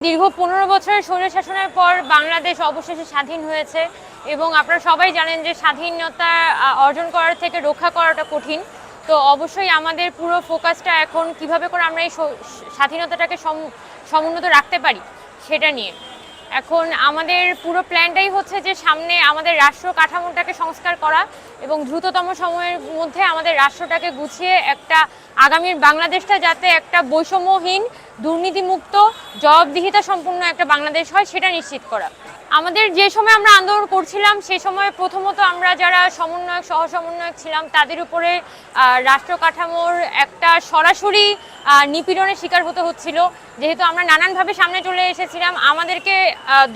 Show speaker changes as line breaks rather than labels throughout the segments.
দীর্ঘ পনেরো বছরের স্বৈর শাসনের পর বাংলাদেশ অবশেষে স্বাধীন হয়েছে এবং আপনারা সবাই জানেন যে স্বাধীনতা অর্জন করার থেকে রক্ষা করাটা কঠিন। তো অবশ্যই আমাদের পুরো ফোকাসটা এখন কীভাবে করে আমরা এই স্বাধীনতাটাকে সম- সমুন্নত রাখতে পারি সেটা নিয়ে। এখন আমাদের পুরো প্ল্যানটাই হচ্ছে যে সামনে আমাদের রাষ্ট্র কাঠামোটাকে সংস্কার করা এবং দ্রুততম সময়ের মধ্যে আমাদের রাষ্ট্রটাকে গুছিয়ে একটা আগামীর বাংলাদেশটা যাতে একটা বৈষম্যহীন, দুর্নীতিমুক্ত, জবাবদিহিতা সম্পূর্ণ একটা বাংলাদেশ হয়, সেটা নিশ্চিত করা। আমাদের যে সময় আমরা আন্দোলন করছিলাম সেই সময় প্রথমত আমরা যারা সমন্বয়ক সহ সমন্বয়ক ছিলাম, তাদের উপরে রাষ্ট্র কাঠামোর একটা সরাসরি নিপীড়নের শিকার হতে হচ্ছিল। যেহেতু আমরা নানানভাবে সামনে চলে এসেছিলাম, আমাদেরকে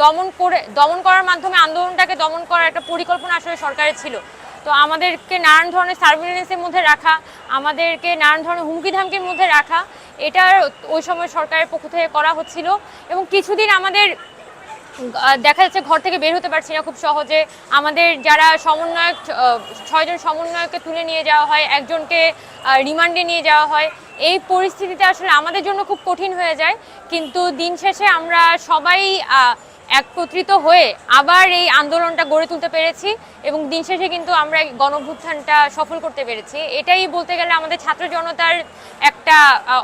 দমন করে, দমন করার মাধ্যমে আন্দোলনটাকে দমন করার একটা পরিকল্পনা আসলে সরকারের ছিল। তো আমাদেরকে নানান ধরনের সার্ভিলেন্সের মধ্যে রাখা, আমাদেরকে নানান ধরনের হুমকি ধামকির মধ্যে রাখা এটা ওই সময় সরকারের পক্ষ থেকে করা হচ্ছিল। এবং কিছুদিন আমাদের দেখা যাচ্ছে ঘর থেকে বের হতে পারছি না খুব সহজে। আমাদের যারা সমন্বয়ক ছয়জন সমন্বয়কে তুলে নিয়ে যাওয়া হয়, একজনকে রিমান্ডে নিয়ে যাওয়া হয়, এই পরিস্থিতিতে আসলে আমাদের জন্য খুব কঠিন হয়ে যায়। কিন্তু দিন শেষে আমরা সবাই একত্রিত হয়ে আবার এই আন্দোলনটা গড়ে তুলতে পেরেছি এবং দিন শেষে কিন্তু আমরা এই গণভ্যুত্থানটা সফল করতে পেরেছি। এটাই বলতে গেলে আমাদের ছাত্র জনতার একটা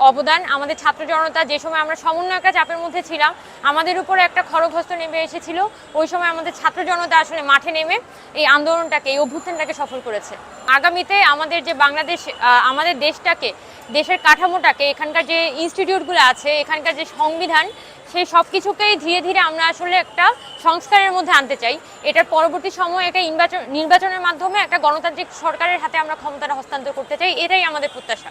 অবদান। আমাদের ছাত্র জনতা যে সময় আমরা সমন্বয়কা চাপের মধ্যে ছিলাম, আমাদের উপরে একটা খড়গহস্ত নেমে এসেছিল। ওই সময় আমাদের ছাত্র জনতা আসলে মাঠে নেমে এই আন্দোলনটাকে, এই অভ্যুত্থানটাকে সফল করেছে। আগামীতে আমাদের যে বাংলাদেশ আমাদের দেশটাকে, দেশের কাঠামোটাকে, এখানকার যে ইনস্টিটিউটগুলো আছে, এখানকার যে সংবিধান সেই সব কিছুকেই ধীরে ধীরে আমরা আসলে একটা সংস্কারের মধ্যে আনতে চাই। এটার পরবর্তী সময় একটা নির্বাচন, নির্বাচনের মাধ্যমে একটা গণতান্ত্রিক সরকারের হাতে আমরা ক্ষমতাটা হস্তান্তর করতে চাই, এটাই আমাদের প্রত্যাশা।